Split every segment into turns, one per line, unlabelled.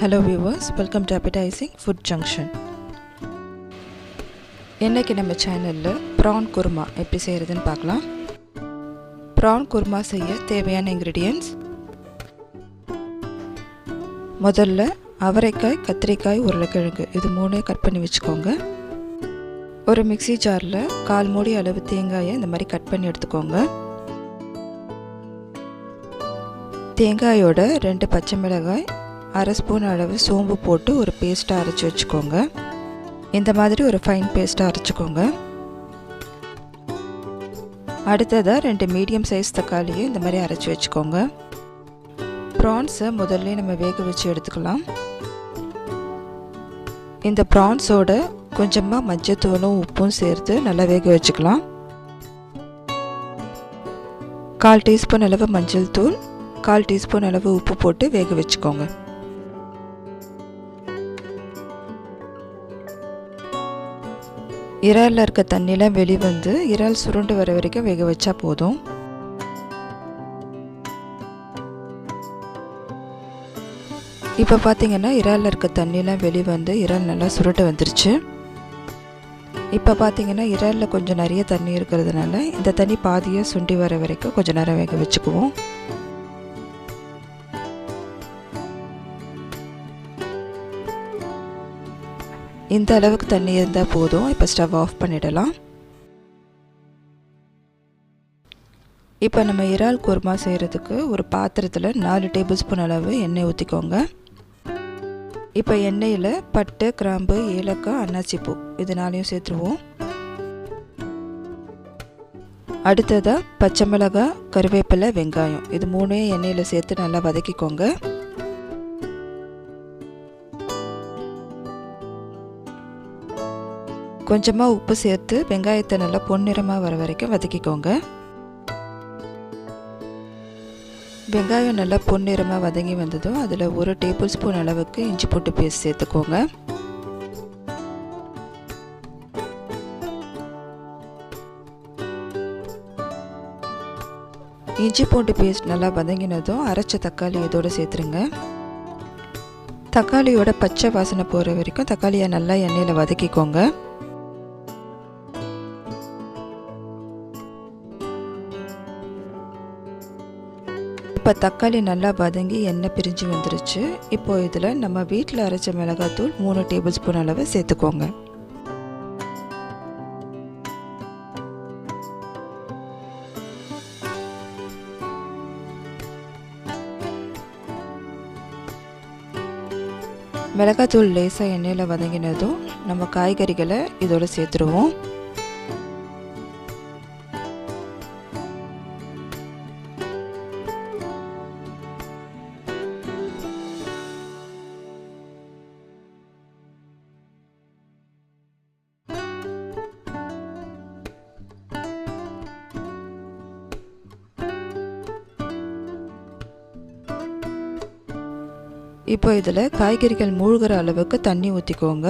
Hello viewers welcome to appetizing food junction இன்றைக்கி நம்ம சேனலில் ப்ரான் குருமா எப்படி செய்கிறதுன்னு பார்க்கலாம். ப்ரான் குருமா செய்ய தேவையான இன்க்ரீடியன்ஸ் முதல்ல அவரைக்காய் கத்திரிக்காய் உருளைக்கிழங்கு இது மூணே கட் பண்ணி வச்சுக்கோங்க. ஒரு மிக்ஸி ஜாரில் கால் மூடி அளவு தேங்காயை இந்த மாதிரி கட் பண்ணி எடுத்துக்கோங்க. தேங்காயோட ரெண்டு பச்சை மிளகாய் அரை ஸ்பூன் அளவு சோம்பு போட்டு ஒரு பேஸ்ட்டாக அரைச்சி வச்சுக்கோங்க. இந்த மாதிரி ஒரு ஃபைன் பேஸ்ட்டாக அரைச்சிக்கோங்க. அடுத்ததாக ரெண்டு மீடியம் சைஸ் தக்காளியை இந்த மாதிரி அரைச்சி வச்சுக்கோங்க. ப்ரான்ஸை முதல்ல நம்ம வேக வச்சு எடுத்துக்கலாம். இந்த ப்ரான்ஸோட கொஞ்சமாக மஞ்சத்தூளும் உப்பும் சேர்த்து நல்லா வேக வச்சுக்கலாம். கால் டீஸ்பூன் அளவு மஞ்சள் தூள் கால் டீஸ்பூன் அளவு உப்பு போட்டு வேக வச்சுக்கோங்க. இறாலில் இருக்க தண்ணியெலாம் வெளிவந்து இறால் சுருண்டு வர வரைக்கும் வேக வச்சா போதும். இப்போ பார்த்தீங்கன்னா இறாலில் இருக்க தண்ணியெலாம் வெளிவந்து இறால் நல்லா சுருண்டு வந்துருச்சு. இப்போ பார்த்தீங்கன்னா இறாலில் கொஞ்சம் நிறைய தண்ணி இருக்கிறதுனால இந்த தண்ணி பாதியாக சுண்டி வர வரைக்கும் கொஞ்சம் நேரம் வேக வச்சுக்குவோம். இந்த அளவுக்கு தண்ணி இருந்தால் போதும். இப்போ ஸ்டவ் ஆஃப் பண்ணிடலாம். இப்போ நம்ம இறால் குருமா செய்கிறதுக்கு ஒரு பாத்திரத்தில் நாலு டேபிள் ஸ்பூன் அளவு எண்ணெய் ஊற்றிக்கோங்க இப்போ எண்ணெயில் பட்டு கிராம்பு ஏலக்காய் அன்னாச்சிப்பூ இது நாளையும் சேர்த்துருவோம். அடுத்ததாக பச்சை மிளகாய் கருவேப்பிலை வெங்காயம் இது மூணையும் எண்ணெயில் சேர்த்து நல்லா வதக்கிக்கோங்க. கொஞ்சமாக உப்பு சேர்த்து வெங்காயத்தை நல்லா பொன்னிறமாக வர வரைக்கும் வதக்கிக்கோங்க. வெங்காயம் நல்லா பொன்னிறமாக வதங்கி வந்ததும் அதில் ஒரு டேபிள் ஸ்பூன் அளவுக்கு இஞ்சி போட்டு பேஸ்ட் சேர்த்துக்கோங்க. இஞ்சி பூண்டு பேஸ்ட் நல்லா வதங்கினதும் அரைச்ச தக்காளி இதோடு சேர்த்துருங்க. தக்காளியோட பச்சை வாசனை போகிற வரைக்கும் தக்காளியை நல்லா எண்ணெயில் வதக்கிக்கோங்க. இப்போ தக்காளி நல்லா வதங்கி எண்ணெய் பிரிஞ்சு வந்துருச்சு. இப்போ இதில் நம்ம வீட்டில் அரைச்ச மிளகாத்தூள் மூணு டேபிள் ஸ்பூன் அளவு சேர்த்துக்கோங்க. மிளகாத்தூள் லேசாக எண்ணெயில் வதங்கினதும் நம்ம காய்கறிகளை இதோட சேர்த்துருவோம். இப்போ இதில் காய்கறிகள் மூழ்கிற அளவுக்கு தண்ணி ஊற்றிக்கோங்க.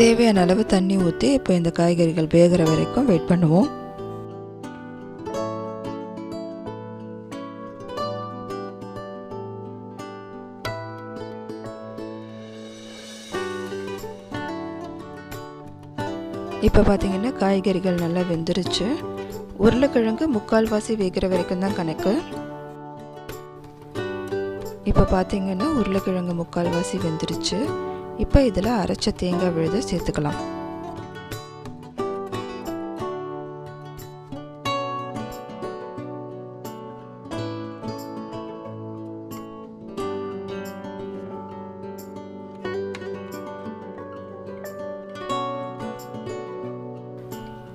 தேவையான அளவு தண்ணி ஊற்றி இப்போ இந்த காய்கறிகள் வேகிற வரைக்கும் வெயிட் பண்ணுவோம். இப்போ பார்த்தீங்கன்னா காய்கறிகள் நல்லா வெந்துருச்சு. உருளைக்கிழங்கு முக்கால்வாசி வேகிற வரைக்கும் தான் கணக்கு. இப்போ பார்த்தீங்கன்னா உருளைக்கிழங்கு முக்கால்வாசி வெந்துருச்சு. இப்போ இதில் அரைச்ச தேங்காய் விழுத சேர்த்துக்கலாம்.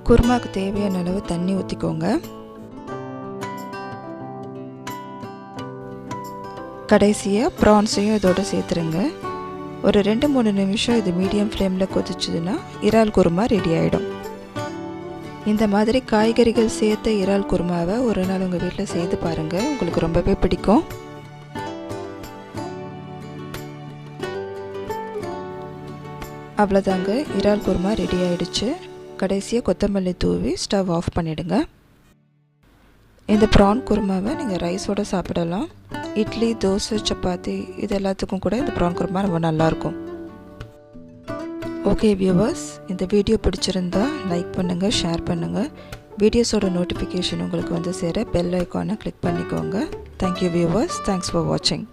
குருமாவுக்கு தேவையான அளவு தண்ணி ஊற்றிக்கோங்க கடைசியாக ப்ரான்ஸையும் இதோட சேர்த்துருங்க. ஒரு ரெண்டு மூணு நிமிஷம் இது மீடியம் ஃப்ளேமில் கொதிச்சதுன்னா இறால் குருமா ரெடி ஆகிடும் இந்த மாதிரி காய்கறிகள் சேர்த்த இறால் குருமாவை ஒரு நாள் உங்கள் வீட்டில் செய்து பாருங்கள் உங்களுக்கு ரொம்பவே பிடிக்கும். அவ்வளோதாங்க இறால் குருமா ரெடி ஆயிடுச்சு. கடைசியாக கொத்தமல்லி தூவி ஸ்டவ் ஆஃப் பண்ணிவிடுங்க இந்த ப்ரான் குருமாவை நீங்கள் ரைஸோடு சாப்பிடலாம். இட்லி தோசை சப்பாத்தி இது எல்லாத்துக்கும் கூட இந்த ப்ரான் குருமா ரொம்ப நல்லாயிருக்கும். ஓகே வியூவர்ஸ் இந்த வீடியோ பிடிச்சிருந்தா லைக் பண்ணுங்கள் ஷேர் பண்ணுங்கள் வீடியோஸோட நோட்டிஃபிகேஷன் உங்களுக்கு வந்து சேர பெல் ஐக்கானை கிளிக் பண்ணிக்கோங்க. Thank you viewers thanks for வாட்சிங்